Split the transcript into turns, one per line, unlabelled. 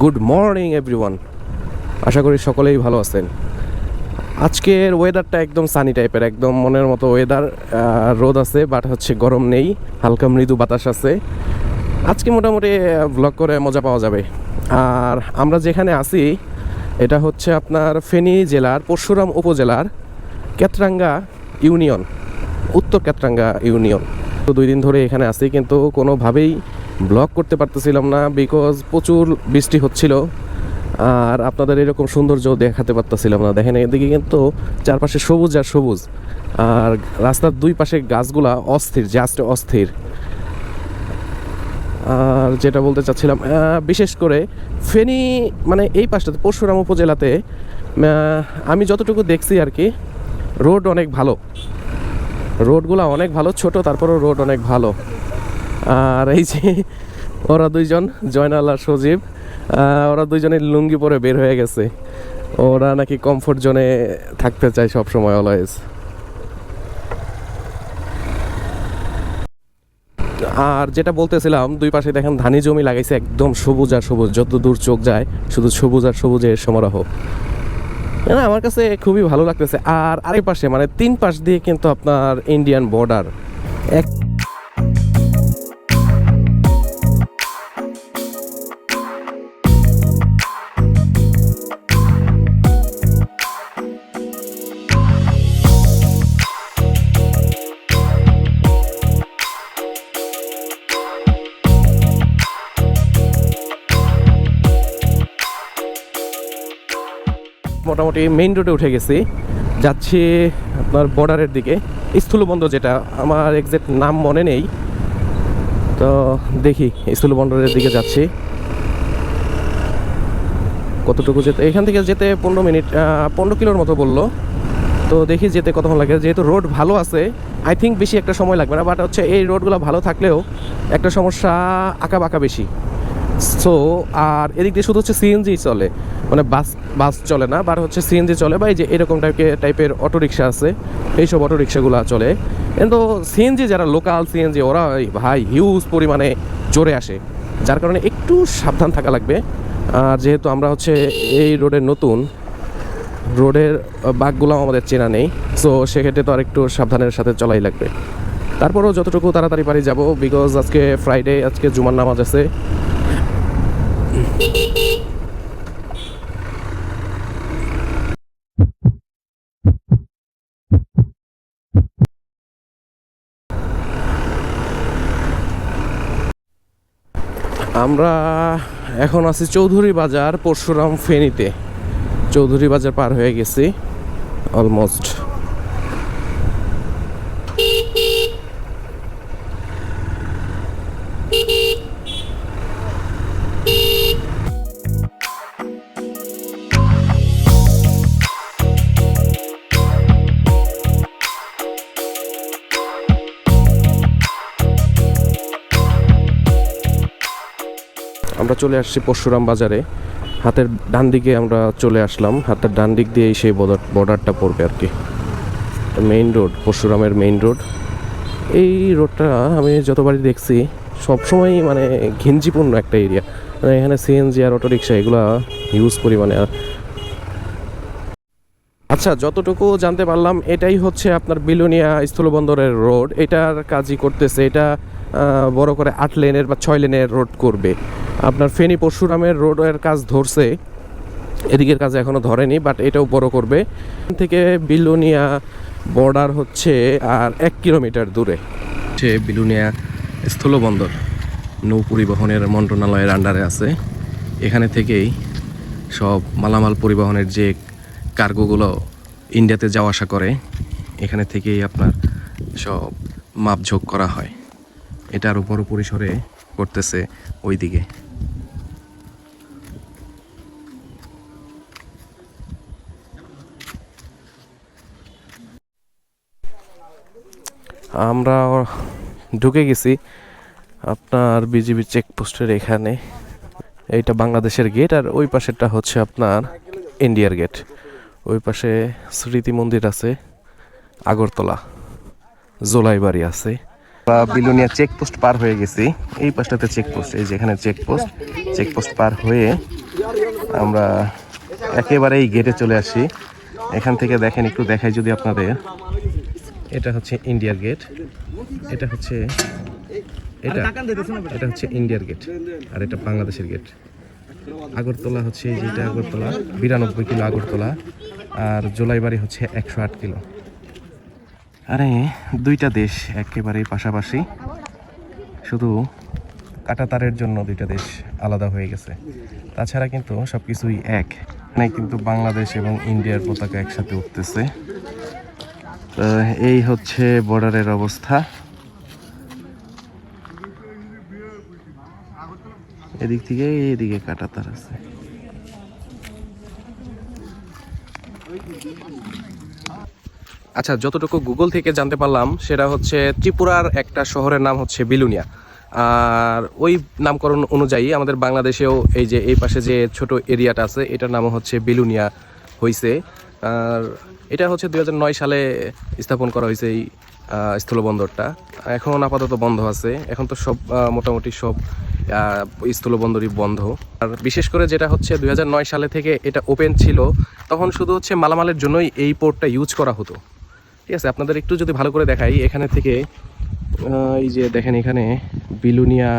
Good morning everyone আশা করি সকলেই ভালো আছেন। আজকের ওয়েদারটা একদম সানি টাইপের একদম মনের মতো ওয়েদার রোদ আছে বাট হচ্ছে গরম নেই, হালকা মৃদু বাতাস আছে। আজকে মোটামুটি ব্লগ করে মজা পাওয়া যাবে। আর আমরা যেখানে আছি এটা হচ্ছে আপনার ফেনী জেলার পরশুরাম উপজেলার ক্যাতরাঙ্গা ইউনিয়ন, উত্তর ক্যাতরাঙ্গা ইউনিয়ন। তো দুই দিন ধরে এখানে আসি কিন্তু কোনোভাবেই ব্লগ করতে পারতেছিলাম না বিকজ প্রচুর বৃষ্টি হচ্ছিল। আর আপনাদের এরকম সৌন্দর্য দেখাতে পারতেছিলাম না। দেখেন এদিকে কিন্তু চারপাশে সবুজ আর সবুজ। আর রাস্তার দুই পাশে গাছগুলা অস্থির জাস্ট অস্থির। আর যেটা বলতে চাচ্ছিলাম বিশেষ করে ফেনী মানে এই পাশটাতে, পরশুরাম উপজেলাতে আমি যতটুকু দেখছি আর কি, রোড অনেক ভালো। রোডগুলো অনেক ভালো, ছোট, তারপরেও রোড অনেক ভালো। আর এই যে, ওরা দুইজন, জয়নাল আর সজীব ওরা দুইজনে লুঙ্গি পরে বের হয়ে গেছে। ওরা নাকি কমফোর্ট জোনে থাকতে চায় সবসময় অলওয়েজ আর যেটা বলতেছিলাম, দুই পাশে দেখেন ধানি জমি লাগাইছে একদম সবুজ আর সবুজ, যত দূর চোখ যায় শুধু সবুজ আর সবুজের সমারোহ। না আমার কাছে খুবই ভালো লাগতেছে। আর আরেক পাশে মানে তিন পাশ দিয়ে কিন্তু আপনার ইন্ডিয়ান বর্ডার এক মোটামুটি মেইন রোডে উঠে গেছি। যাচ্ছি আপনার বর্ডারের দিকে, স্থূলবন্দর যেটা, আমার এক্সাক্ট নাম মনে নেই। তো দেখি, স্থূলবন্দরের দিকে যাচ্ছি। কতটুকু যেতে, এখান থেকে যেতে পনেরো মিনিট পনেরো কিলোর মতো বলল। তো দেখি যেতে কতক্ষণ লাগে, যেহেতু রোড ভালো আছে আই থিঙ্ক বেশি একটা সময় লাগবে না বাট হচ্ছে এই রোডগুলো ভালো থাকলেও একটা সমস্যা আঁকা বাঁকা বেশি। সো আর এদিক দিয়ে শুধু হচ্ছে সিএনজি চলে। মানে বাস বাস চলে না বাট হচ্ছে সিএনজি চলে বা এই যে এরকম টাইপের টাইপের অটো রিক্সা আছে, এইসব অটো রিক্সাগুলো চলে কিন্তু সিএনজি যারা লোকাল সিএনজি ওরা ভাই হিউজ পরিমাণে জোরে আসে, যার কারণে একটু সাবধান থাকা লাগবে। আর যেহেতু আমরা হচ্ছে এই রোডের নতুন রোডের বাঘগুলো আমাদের চেনা নেই সো সেক্ষেত্রে তো আর একটু সাবধানের সাথে চলাই লাগবে। তারপরেও যতটুকু তাড়াতাড়ি পারি যাব বিকজ আজকে ফ্রাইডে আজকে জুমার নামাজ আছে আমরা এখন আছি চৌধুরী বাজার পরশুরাম ফেনীতে। চৌধুরী বাজার পার হয়ে গেছি অলমোস্ট আমরা চলে আসছি পরশুরাম বাজারে। হাতের ডান দিকে আমরা চলে আসলাম। হাতের ডান দিক দিয়েই সেই বর্ডার বর্ডারটা পড়বে আর কি। মেইন রোড পরশুরামের মেইন রোড এই রোডটা আমি যতবারই দেখছি সবসময় মানে ঘিঞ্জিপূর্ণ একটা এরিয়া মানে এখানে সিএনজি আর অটো রিক্সা এগুলা হিউজ পরিমাণে। আর আচ্ছা যতটুকু জানতে পারলাম, এটাই হচ্ছে আপনার বিলোনিয়া স্থলবন্দরের রোড এটার কাজই করতেছে, এটা বড় করে আট লেনের বা ছয় লেনের রোড করবে। আপনার ফেনী পরশুরামের রোডের কাজ ধরছে, এদিকের কাজ এখনও ধরেনি বাট এটাও বড় করবে। থেকে বিলুনিয়া বর্ডার হচ্ছে আর এক কিলোমিটার দূরে। হচ্ছে বিলুনিয়া স্থলবন্দর, নৌ পরিবহনের মন্ত্রণালয়ের আন্ডারে আছে। এখানে থেকেই সব মালামাল পরিবহনের যে কার্গোগুলো ইন্ডিয়াতে যাওয়া আসা করে, এখানে থেকেই আপনার সব মাপঝোক করা হয়। এটা আরও বড় পরিসরে করতেছে ওইদিকে। আমরা ঢুকে গেছি আপনার বিজিবি চেকপোস্টের এখানে। এইটা বাংলাদেশের গেট আর ওই পাশেরটা হচ্ছে আপনার ইন্ডিয়ার গেট। ওই পাশে স্মৃতি মন্দির আছে, আগরতলা, জোলাইবাড়ি আছে। বিলুনিয়া চেকপোস্ট পার হয়ে গেছি। এই পাশটাতে চেকপোস্ট এই যেখানে চেকপোস্ট চেকপোস্ট পার হয়ে আমরা একেবারে এই গেটে চলে আসি। এখান থেকে দেখেন, একটু দেখাই যদি আপনাদের। এটা হচ্ছে ইন্ডিয়ার গেট এটা হচ্ছে এটা এটা হচ্ছে ইন্ডিয়ার গেট আর এটা বাংলাদেশের গেট আগরতলা হচ্ছে যেটা আগরতলা, বিরানব্বই কিলো আগরতলা, আর জোলাইবাড়ি হচ্ছে একশো আট কিলো। আরে, দুইটা দেশ একেবারেই পাশাপাশি। শুধু কাটাতারের জন্য দুইটা দেশ আলাদা হয়ে গেছে। তাছাড়া কিন্তু সব কিছুই এক। এখানে কিন্তু বাংলাদেশ এবং ইন্ডিয়ার পতাকা একসাথে উঠতেছে। এই হচ্ছে বর্ডারের অবস্থা। এদিক থেকে এদিকে কাটাতার আছে। আচ্ছা যতটুকু গুগল থেকে জানতে পারলাম, সেটা হচ্ছে ত্রিপুরার একটা শহরের নাম হচ্ছে বিলুনিয়া। আর ওই নামকরণ অনুযায়ী আমাদের বাংলাদেশেও এই যে, এই পাশে যে ছোট এরিয়াটা আছে, এটার নামও হচ্ছে বিলুনিয়া হয়েছে আর এটা হচ্ছে দু হাজার নয় সালে স্থাপন করা হয়েছে এই স্থলবন্দরটা। এখন আপাতত বন্ধ আছে। এখন তো সব মোটামুটি সব স্থলবন্দরই বন্ধ। আর বিশেষ করে যেটা হচ্ছে দু হাজার নয় সালে থেকে এটা ওপেন ছিল, তখন শুধু হচ্ছে মালামালের জন্যই এই পোর্টটা ইউজ করা হতো। ঠিক আছে, আপনাদের একটু যদি ভালো করে দেখাই, এখানে থেকে এই যে দেখেন এখানে, বিলুনিয়া